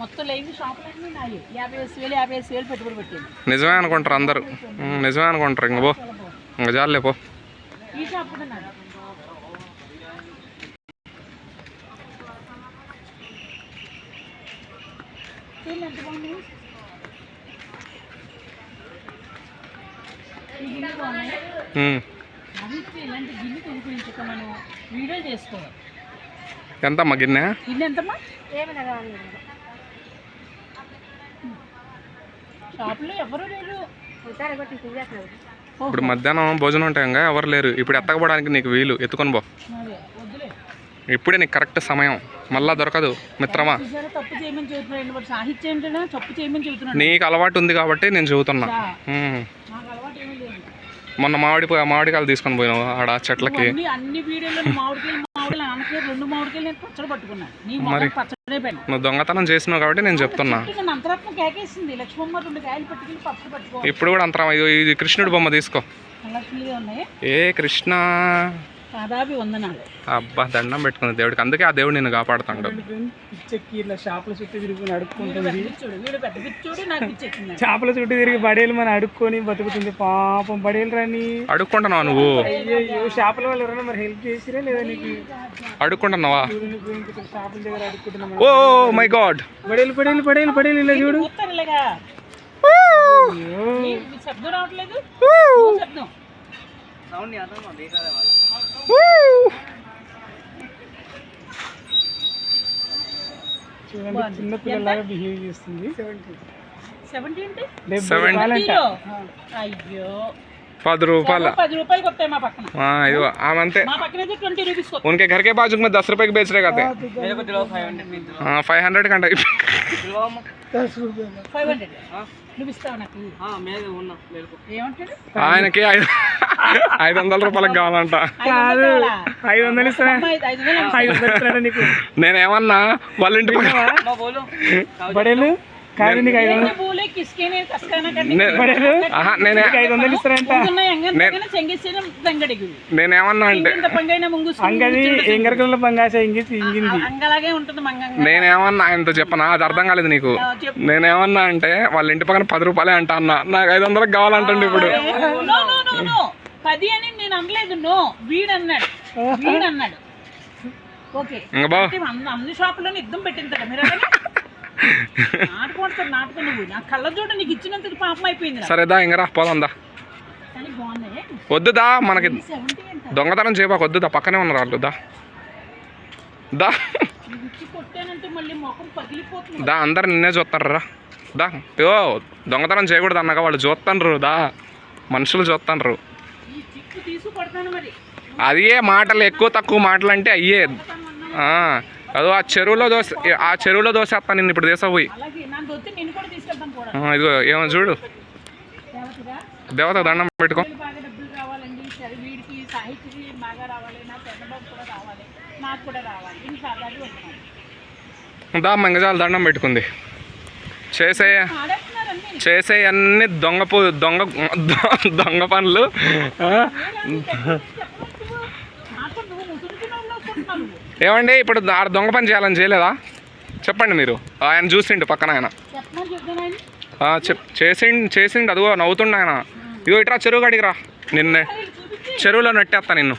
మొత్తం లైవ్ షాపులన్నీ నాయి యాభై వేసి వేలు యాభై వేసి వేలు పెట్టుబడి పెట్టింది. నిజమే అనుకుంటారు అందరూ. నిజమే అనుకుంటారు ఇంక పో. ఇంక జాలే పో. ఈ షాప్ కూడా నాది. ఇలాంటి గిన్నె మనం. వీడియో చేసుకోవాలి. ఎంతమ్మా గిన్నె? గిన్నె ఎంతమ్మా? షాపులో ఎవరు లేరు. ఇప్పుడు మధ్యాహ్నం భోజనం ఉంటాయి ఇంకా ఎవరు లేరు. ఇప్పుడు ఎత్తకపోవడానికి నీకు వీలు. ఎత్తుకొని పో. ఇప్పుడే నీకు కరెక్ట్ సమయం. మళ్ళా దొరకదు మిత్రమా. నీకు అలవాటు ఉంది కాబట్టి నేను చెబుతున్నా. మొన్న మామిడి పో- మామిడికాయలు తీసుకొని పోయినావు ఆడ చెట్లకి. రెండు నేను పచ్చడి పట్టుకున్నాను నీ పచ్చడే పైన. నువ్వు దొంగతనం చేసినావు కాబట్టి నేను చెప్తున్నా. నన్ను అంతరత్నం కేకేసింది. లక్ష్మమ్మ రెండు కాయలు పట్టుకుని పచ్చడి పట్టుకో. ఇప్పుడు కూడా అంతరం ఇది ఇది కృష్ణుడి బొమ్మ తీసుకో. కలర్ఫుల్గా ఉన్నాయి. ఏ కృష్ణ? వందనాలు. అబ్బా దండం పెట్టుకుంది దేవుడికి. అందుకే ఆ దేవుడు నిన్ను కాపాడుతాడు. పిచ్చెక్కి ఇట్లా చేపల చుట్టూ తిరుగుని అడుక్కుంటుంది చేపల చుట్టూ తిరిగి బడేలు మన అడుక్కొని బతుకుతుంది. పాపం బడేలు రాని అడుక్కుంటున్నావా నువ్వు? అయ్యో చేపల వాళ్ళు ఎవరైనా మరి హెల్ప్ చేసిరా లేదా నీకు? అడుక్కుంటున్నావా? దగ్గర ఓ మై గాడ్. బడేలు బడేలు బడేలు బడేలు ఇలా చూడు. శబ్దం రావట్లేదు. శబ్దం. చూడండి చిన్న పిల్లలాగా బిహేవ్ చేస్తుంది. సెవెంటీ అంటే. అయ్యో. పది రూపాయల పది రూపాయలకి వస్తాయి మా పక్కన ఆ, ఇదిగో ఆమె అంతే మా పక్కన అయితే ట్వంటీ రూపీస్ उनके घर के बाजू में दस रुपए के बेच रहे कहते हाँ फाइव हंड्रेड का దస్ రూపాయలు. ఫైవ్ హండ్రెడ్ నువ్వు ఇస్తావు నాకు ఏమంటాడు ఆయనకి ఐదు ఐదు వందల రూపాయలకు కావాలంట ఐదు వందలు కావాలా? ఐదు వందలు ఇస్తారా అమ్మ, ఐదు ఐదు వందలు ఐదు వందలు ఇస్తారా నీకు నేనేమన్నా వాళ్ళ ఇంటి పక్కన బడేలు నేనేమన్నా అంటే చెప్పనా? అది అర్థం కాలేదు నీకు. నేనేమన్నా అంటే వాళ్ళ ఇంటి పక్కన పది రూపాయలే అంట అన్నా. నాకు ఐదు వందలకు కావాలంటండి ఇప్పుడు. పది అని నేను అనలేదు నో. ఓకే. అన్ని షాపులోనే యుద్ధం పెట్టింది కదా మీరు నాటుకుంటాడు నాటుకో నువ్వు. నా నీకు పాపం అయిపోయింది. సరేదా ఇంకరా పోదాందా వద్దుదా మనకి దొంగతనం చేయబాక వద్దుదా పక్కనే ఉన్నారు వాళ్ళు దా. దా. దా అందరు నిన్నే చూస్తారా దా ఓ దొంగతనం చేయకూడదు అన్నగా వాళ్ళు చూస్తాండ్రు దా మనుషులు చూస్తాండ్రు. మరి. అదే మాటలు ఎక్కువ తక్కువ మాటలు అంటే అయ్యే అదో ఆ చెరువులో దోశ ఆ చెరువులో ఇప్పుడు తీసపోయి అలాగే నన్ను నేను కూడా తీసుకెళ్తాను కూడా. ఇదిగో ఏమో చూడు. దేవత దండం పెట్టుకో. దా మంగజాల దండం పెట్టుకుంది. చేసే చేసే అన్ని దొంగ పూ దొంగ దొంగ పనులు ఆ, నాకు నువ్వు ముసురుకున్నావు అనుకుంటున్నాను ఏమండి ఇప్పుడు ఆడ దొంగ పని చేయాలని చేయలేదా? చెప్పండి మీరు. ఆయన చూసిండు పక్కన ఆయన. ఆ, చెప్ చేసిండు చేసిండు అదిగో నవ్వుతుండు ఆయన. ఇగో ఇట్రా చెరువు కాడికి రా. నిన్నే చెరువులో నెట్టేస్తా నిన్ను.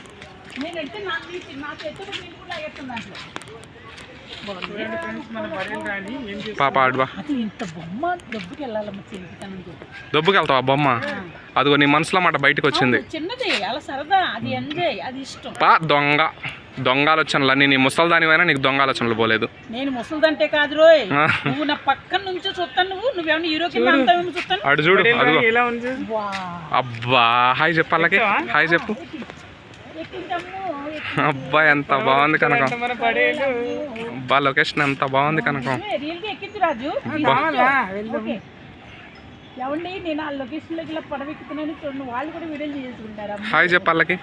పాప ఆడువా. అది ఇంత బొమ్మ. దొబ్బుకి వెళ్తావా అదిగో నీ మనసులో మాట బయటకు వచ్చింది. దొంగ. దొంగ ఆలోచనలు అన్నీ నీ ముసలి దానివైనా నీకు దొంగ ఆలోచనలు పోలేదు. నేను ముసలిదంటే కాదు రోయ్. నువ్వు నా పక్కన నుంచి చూస్తాను నువ్వు నువ్వేమన్నా హీరో కింద చూస్తాను? అడు చూడు అదిగో. అబ్బా హాయ్ చెప్పాలకి హాయ్ చెప్పు. అబ్బా ఎంత బాగుంది కనకం. అబ్బా లొకేషన్ ఎంత బాగుంది కనకం. ఏమండి నేను ఆ లొకేషన్లోకి ఇలా పడవెక్కుతున్నాను చూడండి వాళ్ళు కూడా వీడియోలు చేసుకుంటారా హాయ్ చెప్పాలకి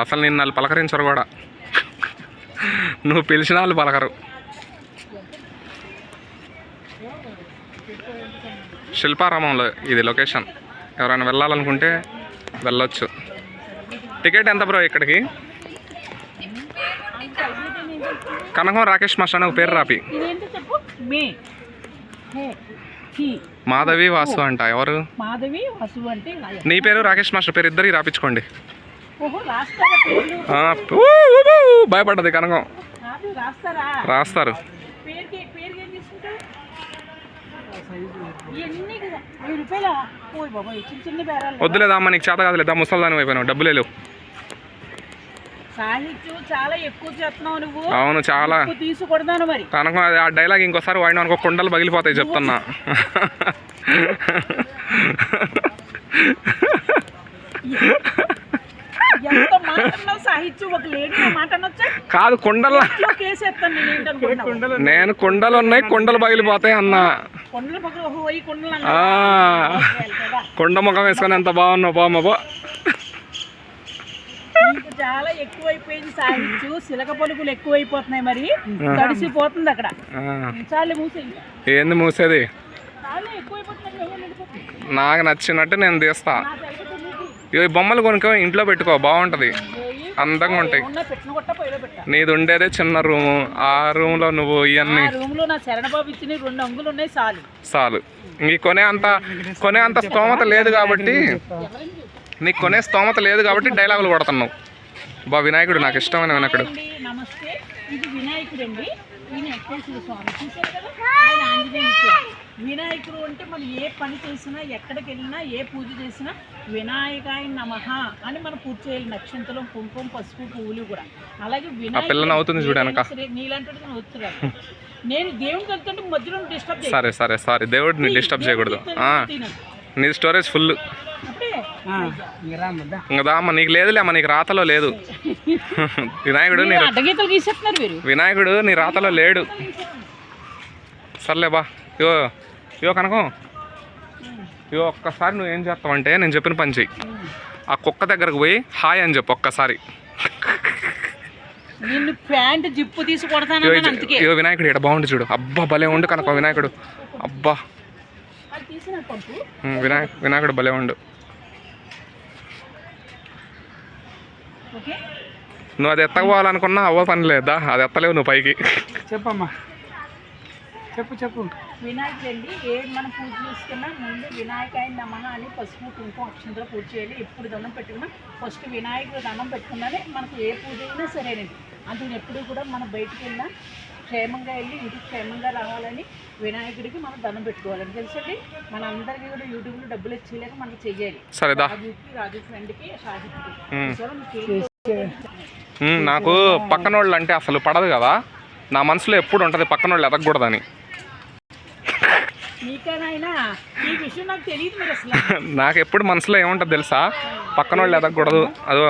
అసలు నిన్ను వాళ్ళు పలకరించరు కూడా. నువ్వు పిలిచిన వాళ్ళు పలకరు. శిల్పారామంలో ఇది లొకేషన్. ఎవరైనా వెళ్ళాలనుకుంటే వెళ్ళొచ్చు. టికెట్ ఎంత బ్రో ఇక్కడికి? కనకం రాకేష్ మాస్టర్ అని ఒక పేరు రాపి. మాధవి వాసు అంట ఎవరు? మాధవి వసువు అంటే. నీ పేరు రాకేష్ మాస్టర్ పేరు ఇద్దరికి రాపించుకోండి. భయపడ్డది కనకం. రాస్తారా? వద్దులేదా అమ్మ నీకు చేత కాదులేదా ముసల్దాని అయిపోయినావు డబ్బులే లేవు సాహిత్యం చాలా ఎక్కువ చేస్తున్నావు నువ్వు. అవును చాలా. మరి. అది ఆ డైలాగ్ ఇంకోసారి వాడిన అనుకో కుండలు పగిలిపోతాయి చెప్తున్నా. కాదు కుండల. నేను కుండలు నేను కుండలు ఉన్నాయి కుండలు పగిలిపోతాయి అన్నా. కుండ ముఖం వేసుకొని ఎంత బాగున్నావు బామ్మ బా చాలా ఎక్కువైపోయింది సాహిత్యం. సిలక పలుకులు ఎక్కువైపోతున్నాయి మరి. తడిసిపోతుంది అక్కడ. చాలు మూసేయి. ఏంది మూసేది? నాకు నచ్చినట్టు నేను తీస్తా. నా ఇవి బొమ్మలు కొనుక్కో ఇంట్లో పెట్టుకో బాగుంటది. అందంగా ఉంటాయి. నీది ఉండేదే చిన్న రూము. ఆ నువ్వు ఇవన్నీ. రూమ్లో నా అంగులు ఉన్నాయి చాలు. ఇంక కొనే అంత కొనే అంత స్తోమత లేదు కాబట్టి నీకు కొనే స్తోమత లేదు కాబట్టి డైలాగులు కొడుతున్నావు. బా వినాయకుడు నాకు ఇష్టమైన వినాయకుడు. నమస్తే. ఇది వినాయకుడు అండి ఈయన స్వామి. కదా? ఆయన వినాయకుడు అంటే మనం ఏ పని చేసినా ఎక్కడికి వెళ్ళినా ఏ పూజ చేసినా వినాయకాయ నమః అని మనం పూజ చేయాలి. నక్షత్రం కుంకుమ పసుపు పువ్వులు కూడా. అలాగే ఆ పిల్ల నవ్వుతుంది చూడు వెనక. నీలాంటి నవ్వుతున్నారు నేను దేవునికి వెళ్తుంటే మధ్యలో డిస్టర్బ్ సరే సరే సారీ. దేవుడిని డిస్టర్బ్ చేయకూడదు. ఆ, నీది స్టోరేజ్ ఫుల్. ఇంకా నీకు లేదులే అమ్మ నీకు రాతలో లేదు. వినాయకుడు వినాయకుడు నీ రాతలో లేడు. సర్లే బా ఇగో ఇగో కనకం. ఇగో ఒక్కసారి నువ్వు ఏం చేస్తావంటే నేను చెప్పిన పని చెయ్యి. ఆ కుక్క దగ్గరకు పోయి హాయ్ అని చెప్పు ఒక్కసారి. నిన్ను ప్యాంట్ జిప్పు తీసి కొడతాను ఇగో అందుకే. ఇగో వినాయకుడు ఇక్కడ బాగుండు చూడు. అబ్బా భలే ఉండు కనక వినాయకుడు. అబ్బా. వినాయక వినాయకుడు భలే ఉండు. ఓకే. నువ్వు అది ఎత్తకపోవాలనుకున్నా అవ్వ పని లేదా? అది ఎత్తలేవు నువ్వు పైకి. చెప్పమ్మా. చెప్పు చెప్పు. వినాయకుడు అండి ఏ మనం పూజ చేసుకున్నా ముందు వినాయకాయ నమః అని పసుపు కుంకుమ అక్షంతలో పూజ చేయాలి. ఎప్పుడు దండం పెట్టుకున్నా ఫస్ట్ వినాయకుడు దండం పెట్టుకున్నానే మనకు ఏ పూజ అయినా సరేనండి. అందుకని ఎప్పుడు కూడా మనం బయటికి వెళ్ళినా క్షేమంగా వెళ్ళి ఇంటికి క్షేమంగా రావాలని వినాయకుడికి మనం దండం పెట్టుకోవాలని తెలుసండి? మన అందరికీ కూడా యూట్యూబ్లో డబ్బులు ఇచ్చేయలేక మనకి చెయ్యాలి. రాజుకి రాజు ఫ్రెండ్కి షాహిద్కి నాకు పక్కనోళ్ళు అంటే అసలు పడదు కదా. నా మనసులో ఎప్పుడు ఉంటుంది పక్కనోళ్ళు ఎదగకూడదని. నీకనైనా ఈ విషయం నాకు ఎప్పుడు మనసులో ఏముంటుంది తెలుసా? పక్కనోళ్ళు ఎదగకూడదు. అదో.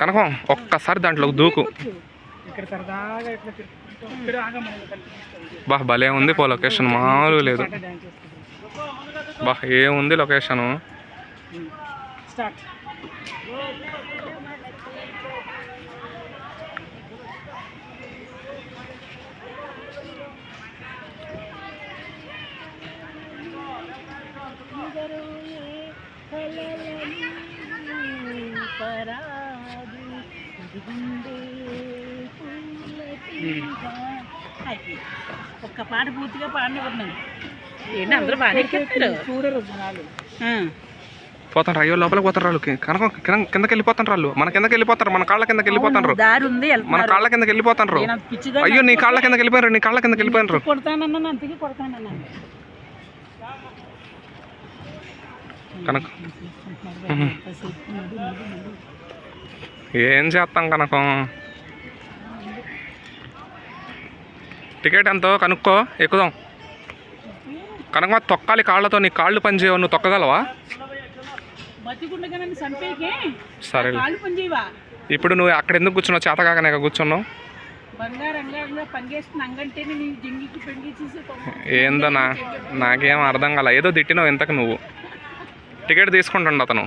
కనకం ఒక్కసారి దాంట్లో దూకు. ఇక్కడ సరదాగా బా భలే ఉంది పో లొకేషన్ మామూలు లేదు. బా ఏముంది లొకేషను? స్టార్ట్. ఒక్క పాట పూర్తిగా పాడినవ్వదు ఏంటి అందరూ బాగానే ఎక్కేస్తారు చూడరు జనాలు. పోతారు అయ్యో లోపలికి పోతారు వాళ్ళు కనకం కింద- కిందకి వెళ్ళిపోతారు వాళ్ళు మన కిందకి వెళ్ళిపోతారు మన కాళ్ళ కిందకి వెళ్ళిపోతారు దారి ఉంది మన కాళ్ళ కిందకి వెళ్ళిపోతారు అయ్యో నీ కాళ్ళ కిందకి వెళ్ళిపోయారు నీ కాళ్ళ కిందకి కనక. ఏం చేస్తాం కనకం? టికెట్ ఎంతో కనుక్కో ఎక్కుదాం. కనకం తొక్కాలి కాళ్ళతో నీ కాళ్ళు పని చేయవు నువ్వు తొక్కగలవా? సరే ఇప్పుడు నువ్వు అక్కడ ఎందుకు కూర్చున్నావు? చేతకాకనే కూర్చున్నావు. బంగారంగా పనిచేస్తున్న అంగంటేనే నీ జింగికి పెంగి చేసి ఏందో నా నాకేం అర్థం కాల. ఏదో తిట్టినావు ఇంతకు నువ్వు. టికెట్ తీసుకుంటుండ అతను.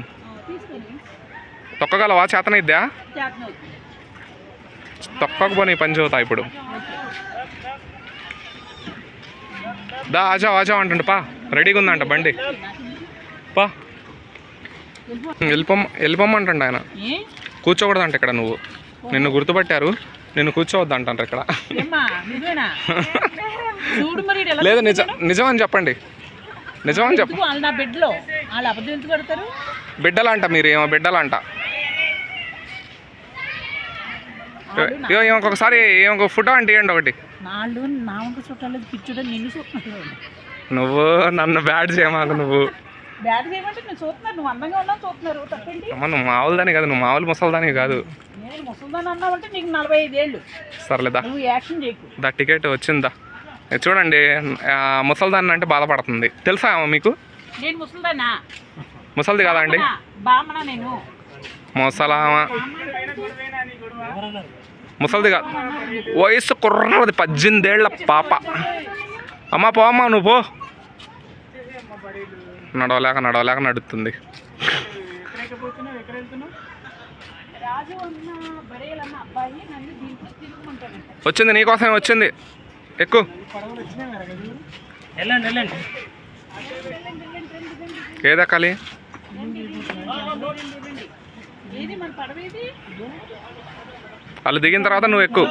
తొక్కగలవా? చేతనైద్దా? చేతను తొక్కకపో నీ పని చదువుతా ఇప్పుడు దా ఆజా ఆజా అంటుండు పా. రెడీగా ఉందంట బండి. పా. వెళ్ళిపోమ్మ వెళ్ళిపోమ్మంటుండ ఆయన. కూర్చోకూడదంట ఇక్కడ నువ్వు. నిన్ను గుర్తుపట్టారు. నేను కూర్చోవద్దు అంటారు ఇక్కడ లేదు నిజం నిజం అని చెప్పండి. నిజం అని పడతారు బిడ్డలంట మీరు ఏమో బిడ్డలంట. ఇంకొకసారి ఇంకొక ఫోటో అంటే ఇవ్వండి ఒకటి. నాళ్ళు నా వంక చుట్టాలేదు నిన్ను చూస్తున్నాడు నువ్వు నన్ను బ్యాడ్ చేయమాకు నువ్వు. బ్యాట్ చేయమంటే నేను చూస్తున్నాను నువ్వు అందంగా ఉన్నావు చూస్తున్నారు. తప్పేంటి? అమ్మ నువ్వు మామూలుదాని కాదు నువ్వు మామూలు ముసలిదాని కాదు. నేను అన్నావంటే నీకు నలభై ఐదేళ్ళు సర్లేదా నువ్వు యాక్షన్ చేయకు. దా టికెట్ వచ్చిందా? చూడండి ముసలిదాన్ని అంటే బాధపడుతుంది. తెలుసా మీకు? నేను ముసల్దానా? ముసలిది కాదా అండి? బామనా నేను? ముసలామ. పైన గొడవేనా నీ గొడవ ముసలిది కాదు వయసు కుర్రది పద్దెనిమిదేళ్ళ పాప. అమ్మ పో అమ్మా నువ్వు పో. నడవలేక నడవలేక నడుస్తుంది. వచ్చింది నీకోసమే వచ్చింది. ఎక్కువ ఏదెక్కాలి పడవేది వాళ్ళు దిగిన తర్వాత నువ్వు ఎక్కువ.